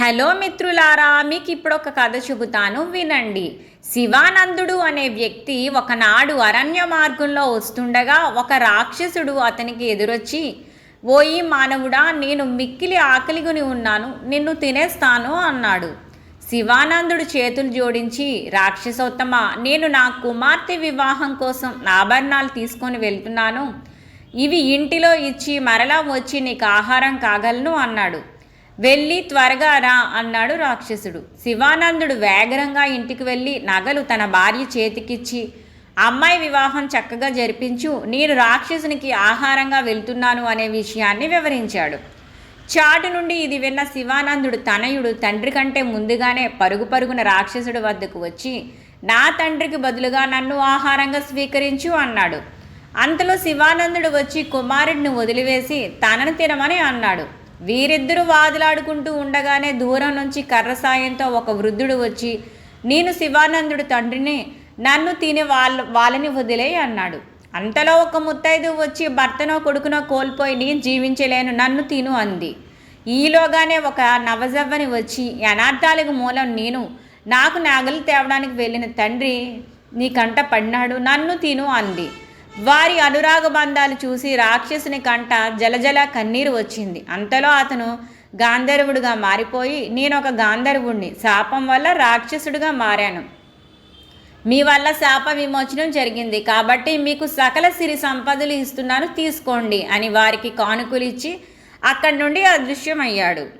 Hello మిత్రులారా మీకు ఇప్పుడు ఒక కథ చెబుతాను వినండి. శివానందుడు అనే వ్యక్తి ఒకనాడు అరణ్య మార్గంలో వస్తుండగా ఒక రాక్షసుడు అతనికి ఎదురొచ్చి ఓయి మానవుడా నేను మిక్కిలి ఆకలిగుని ఉన్నాను నిన్ను తినేస్తాను అన్నాడు. శివానందుడు చేతులు జోడించి రాక్షసోత్తమ నేను నా కుమార్తె వివాహం కోసం ఆభరణాలు తీసుకొని వెళ్తున్నాను. ఇవి ఇంటిలో ఇచ్చి మరలా వచ్చి నీకు ఆహారం కాగలను అన్నాడు. వెళ్ళి త్వరగా రా అన్నాడు రాక్షసుడు. శివానందుడు వేగరంగా ఇంటికి వెళ్ళి నగలు తన భార్య చేతికిచ్చి అమ్మాయి వివాహం చక్కగా జరిపించు నేను రాక్షసునికి ఆహారంగా వెళ్తున్నాను అనే విషయాన్ని వివరించాడు. చాటు నుండి ఇది విన్న శివానందుడు తనయుడు తండ్రి కంటే ముందుగానే పరుగు పరుగున రాక్షసుడి వద్దకు వచ్చి నా తండ్రికి బదులుగా నన్ను ఆహారంగా స్వీకరించు అన్నాడు. అంతలో శివానందుడు వచ్చి కుమారుడిని వదిలివేసి తనను తినమని అన్నాడు. వీరిద్దరూ వాదులాడుకుంటూ ఉండగానే దూరం నుంచి కర్ర సాయంతో ఒక వృద్ధుడు వచ్చి నేను శివానందుడు తండ్రిని నన్ను తిని వాళ్ళ వాళ్ళని వదిలేయి అన్నాడు. అంతలో ఒక ముత్తైదు వచ్చి భర్తనో కొడుకునో కోల్పోయి నేను జీవించలేను నన్ను తిను అంది. ఈలోగానే ఒక నవజవ్వని వచ్చి అనార్థాలకు మూలం నేను నాకు నాగలు తేవడానికి వెళ్ళిన తండ్రి నీ కంట పడినాడు నన్ను తిను అంది. వారి అనురాగ బంధాలు చూసి రాక్షసుని కంట జలజల కన్నీరు వచ్చింది. అంతలో అతను గాంధర్వుడుగా మారిపోయి నేను ఒక గాంధర్వుణ్ణి. శాపం వల్ల రాక్షసుడిగా మారాను. మీ వల్ల శాప విమోచనం జరిగింది. కాబట్టి మీకు సకల సిరి సంపదలు ఇస్తున్నాను. తీసుకోండి అని వారికి కానుకలు ఇచ్చి అక్కడి నుండి అదృశ్యమయ్యాడు.